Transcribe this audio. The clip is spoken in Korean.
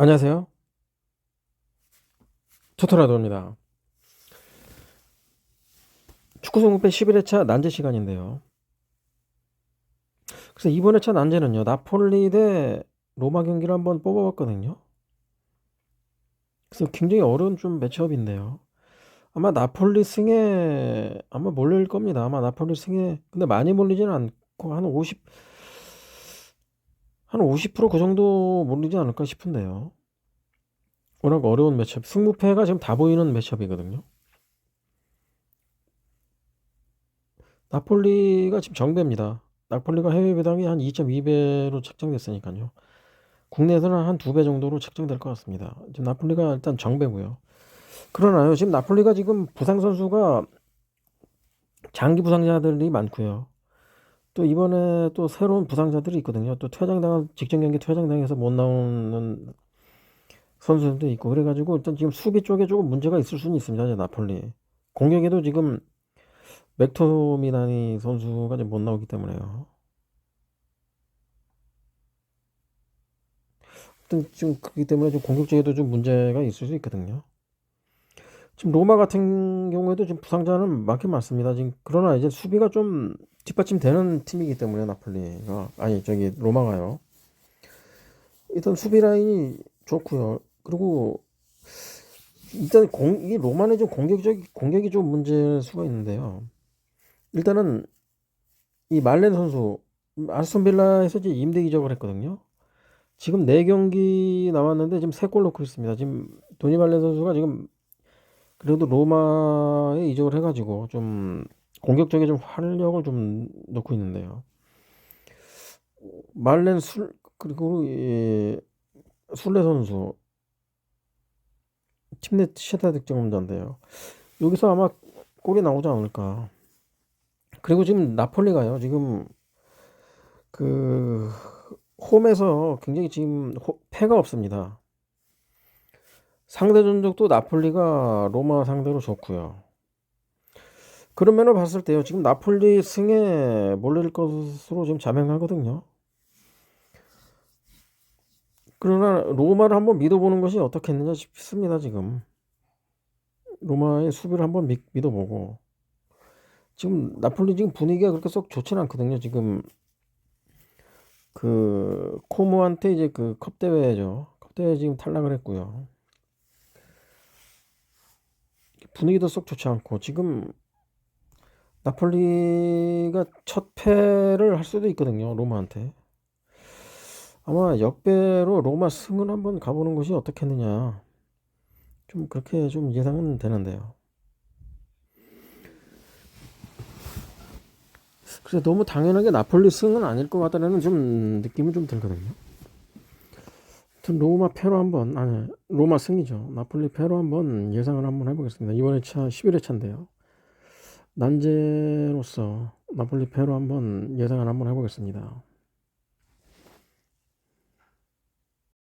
안녕하세요. 토토라도입니다. 축구 성공패 11회차 난제 시간인데요. 그래서 이번 회차 난제는요. 나폴리 대 로마 경기를 한번 뽑아봤거든요. 그래서 굉장히 어려운 좀 매치업인데요. 아마 나폴리 승에 아마 몰릴 겁니다. 아마 나폴리 승에 근데 많이 몰리지는 않고 한 50, 한 50%그 정도 몰리지 않을까 싶은데요. 워낙 어려운 매치업, 승부패가 지금 다 보이는 매치업이거든요. 나폴리가 지금 정배입니다. 나폴리가 해외 배당이 한 2.2배로 책정됐으니까요. 국내에서는 한 2배 정도로 책정될 것 같습니다. 지금 나폴리가 일단 정배고요. 그러나요, 지금 나폴리가 지금 부상 선수가 장기 부상자들이 많고요. 또 이번에 또 새로운 부상자들이 있거든요. 또 퇴장당한 직전 경기 퇴장당해서 못 나오는 선수들도 있고 그래가지고 일단 지금 수비 쪽에 조금 문제가 있을 수는 있습니다. 이제 나폴리 공격에도 지금 맥토미나니 선수가 이제 못 나오기 때문에요. 지금 그렇기 때문에 좀 공격적에도 좀 문제가 있을 수 있거든요. 지금 로마 같은 경우에도 지금 부상자는 많긴 많습니다. 지금 그러나 이제 수비가 좀 뒷받침되는 팀이기 때문에 나폴리가 아니 저기 로마가요. 일단 수비 라인이 좋고요. 그리고 일단 공, 이 로마는 좀 공격적 공격이 좀 문제일 수가 있는데요. 일단은 이 말렌 선수 아스톤 빌라에서 이제 임대 이적을 했거든요. 지금 네 경기 나왔는데 지금 세골 넣고 있습니다. 지금 도니 말렌 선수가 지금 그래도 로마에 이적을 해가지고 좀 공격적인 좀 활력을 좀 넣고 있는데요. 말렌 술 그리고 이 술레 선수 팀내 최다 득점자인데요. 여기서 아마 골이 나오지 않을까. 그리고 지금 나폴리가요. 지금 그 홈에서 굉장히 지금 호- 패가 없습니다. 상대 전적도 나폴리가 로마 상대로 좋고요. 그런 면을 봤을 때요. 지금 나폴리 승에 몰릴 것으로 지금 자명하거든요. 그러나 로마를 한번 믿어보는 것이 어떻겠느냐 싶습니다. 지금 로마의 수비를 한번 믿, 믿어보고 지금 나폴리 지금 분위기가 그렇게 썩 좋지는 않거든요. 지금 그 코모한테 이제 그 컵 대회죠. 컵 대회 지금 탈락을 했고요. 분위기도 썩 좋지 않고 지금 나폴리가 첫 패를 할 수도 있거든요. 로마한테. 아마 역배로 로마 승을 한번 가보는 것이 어떻겠느냐. 좀 그렇게 좀 예상은 되는데요. 그래서 너무 당연하게 나폴리 승은 아닐 것 같다는 좀 느낌은 좀 들거든요. 로마 패로 한번 아니 로마 승이죠. 나폴리 패로 한번 예상을 한번 해보겠습니다. 이번에 차 11회 차인데요. 난제로서 나폴리 패로 한번 예상을 한번 해보겠습니다.